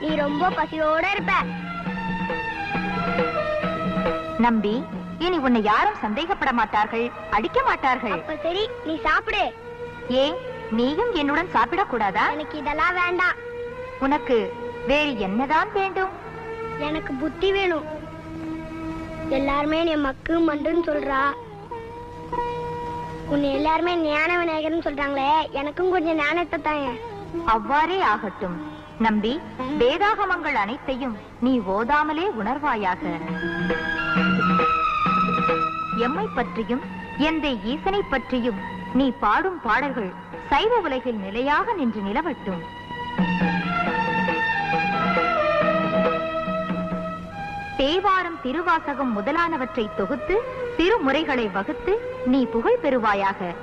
நீ ரொம்ப பசியோட இருப்ப. நம்பி இனி உன்னை யாரும் சந்தேகப்பட மாட்டார்கள் அடிக்க மாட்டார்கள். அப்ப சரி நீ சாப்பிடு. ஏன் நீயும் என்னுடன் சாப்பிடக் கூடாதா? எனக்கு இதெல்லாம் வேண்டாம். உனக்கு வேறு என்னதான் வேண்டும்? எனக்கு புத்தி வேணும். எல்லாருமே நீ மக்கு மண்டுன்னு சொல்றா. உன்னை எல்லாருமே ஞான விநாயகர்னு சொல்றாங்களே எனக்கும் கொஞ்சம் ஞானத்தை தாங்க அவ்வாறே ஆகட்டும். நம்பி வேதாகமங்கள் அனைத்தையும் நீ ஓதாமலே உணர்வாயாக. எம்மை பற்றியும் எந்த ஈசனை பற்றியும் நீ பாடும் பாடல்கள் சைவ உலகில் நிலையாக நின்று நிலவட்டும். தேவாரம் திருவாசகம் முதலானவற்றை தொகுத்து திருமுறைகளை வகுத்து நீ புகழ் பெறுவாயாக.